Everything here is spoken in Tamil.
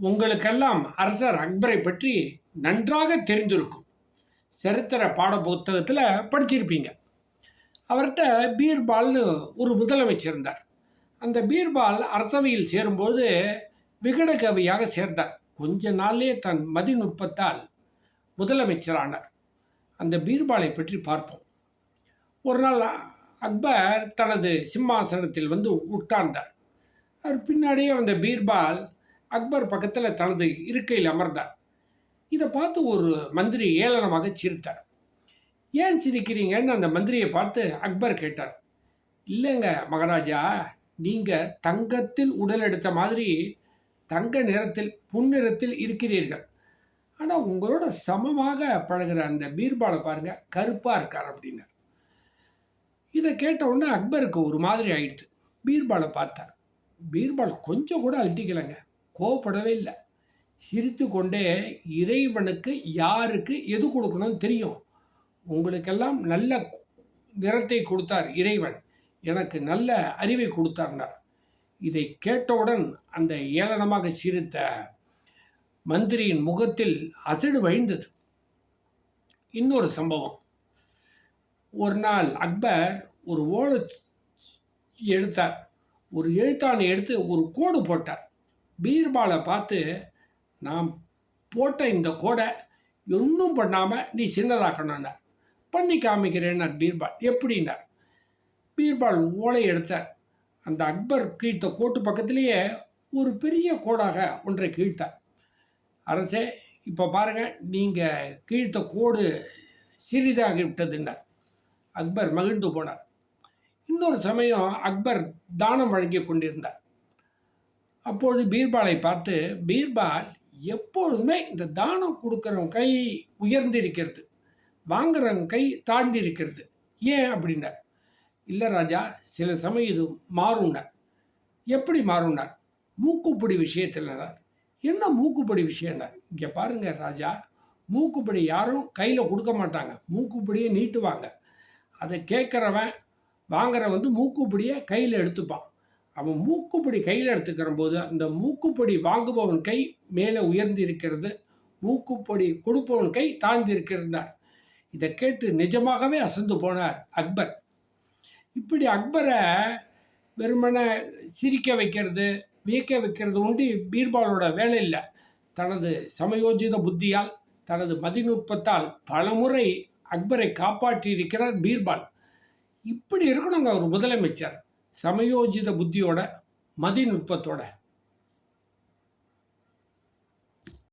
உங்களுக்கெல்லாம் அரசர் அக்பரை பற்றி நன்றாக தெரிந்திருக்கும். சரித்திர பாட புத்தகத்தில் படிச்சிருப்பீங்க. அவர்கிட்ட பீர்பால்னு ஒரு முதலமைச்சர் இருந்தார். அந்த பீர்பால் அரசவையில் சேரும்போது விகட கவியாக சேர்ந்தார். கொஞ்ச நாளே தன் மதிநுட்பத்தால் முதலமைச்சரானார். அந்த பீர்பாலை பற்றி பார்ப்போம். ஒரு நாள் அக்பர் தனது சிம்மாசனத்தில் வந்து உட்கார்ந்தார். அவர் பின்னாடியே அந்த பீர்பால் அக்பர் பக்கத்தில் தனது இருக்கையில் அமர்ந்தார். இதை பார்த்து ஒரு மந்திரி ஏளனமாக சிரித்தார். ஏன் சிரிக்கிறீங்கன்னு அந்த மந்திரியை பார்த்து அக்பர் கேட்டார். இல்லைங்க மகாராஜா நீங்கள் தங்கத்தில் உடல் எடுத்த மாதிரி தங்க நிறத்தில் புன்னிறத்தில் இருக்கிறீர்கள். ஆனால் உங்களோட சமமாக பழகுற அந்த பீர்பாலை பாருங்க கருப்பாக இருக்கார் அப்படின்னார். இதை கேட்ட உடனே அக்பருக்கு ஒரு மாதிரி ஆயிடுது. பீர்பாலை பார்த்தார். பீர்பால் கொஞ்சம் கூட அழட்டிக்கலைங்க. கோவப்படவே இல்லை. சிரித்து கொண்டே இறைவனுக்கு யாருக்கு எது கொடுக்கணும்னு தெரியும். உங்களுக்கெல்லாம் நல்ல நிறத்தை கொடுத்தார் இறைவன். எனக்கு நல்ல அறிவை கொடுத்தார்னார். இதை கேட்டவுடன் அந்த ஏளனமாக சிரித்த மந்திரியின் முகத்தில் அசடு வழிந்தது இன்னொரு சம்பவம். ஒரு நாள் அக்பர் ஒரு ஓலை எடுத்தார். ஒரு எழுத்தாணை எடுத்து ஒரு கோடு போட்டார். பீர்பாலை பார்த்து நான் போட்ட இந்த கோடை ஒன்றும் பண்ணாமல் நீ சின்னதாக்கணும்னார் பண்ணி காமிக்கிறேன்னார் பீர்பால். எப்படின்னார்? பீர்பால் ஓலை எடுத்தார் அந்த அக்பர் கீழ்த்த கோட்டு பக்கத்திலேயே ஒரு பெரிய கோடாக ஒன்றை கீழ்த்தார். அரசே இப்போ பாருங்கள் நீங்கள் கீழ்த்த கோடு சிறிதாகி விட்டதுன்னார். அக்பர் மகிழ்ந்து போனார். இன்னொரு சமயம் அக்பர் தானம் வழங்கி கொண்டிருந்தார். அப்பொழுது பீர்பாலை பார்த்து பீர்பால் எப்பொழுதுமே இந்த தானம் கொடுக்குறவங்க கை உயர்ந்திருக்கிறது. வாங்குறவங்க கை தாழ்ந்திருக்கிறது. ஏன்? அப்படின்னார். இல்லை ராஜா சில சமயம் இது மாறும்னார். எப்படி மாறும்னார்? மூக்குப்பிடி விஷயத்தில் என்ன மூக்குப்பிடி விஷயம்னார்? இங்கே பாருங்கள் ராஜா மூக்குப்பிடி யாரும் கையில் கொடுக்க மாட்டாங்க. மூக்குப்பிடியை நீட்டுவாங்க. அதை கேட்குறவன் வாங்குறவன் வந்து மூக்குப்பிடியை கையில் எடுத்துப்பான். அவன் மூக்குப்படி கையில் எடுத்துக்கிற போது அந்த மூக்குப்படி வாங்குபவன் கை மேலே உயர்ந்து இருக்கிறது மூக்குப்பொடி கொடுப்பவன் கை தாழ்ந்து இருக்கிறார் இதை கேட்டு நிஜமாகவே அசந்து போனார் அக்பர். இப்படி அக்பரை வெறுமனை சிரிக்க வைக்கிறது வியக்க வைக்கிறது உண்டு பீர்பாலோட வேலை இல்லை. தனது சமயோஜித புத்தியால் தனது மதிநுட்பத்தால் பலமுறை அக்பரை காப்பாற்றி இருக்கிறார் பீர்பால். இப்படி இருக்கணுங்க ஒரு முதலமைச்சர். சமயோஜித புத்தியோட மதிநுட்பத்தோட.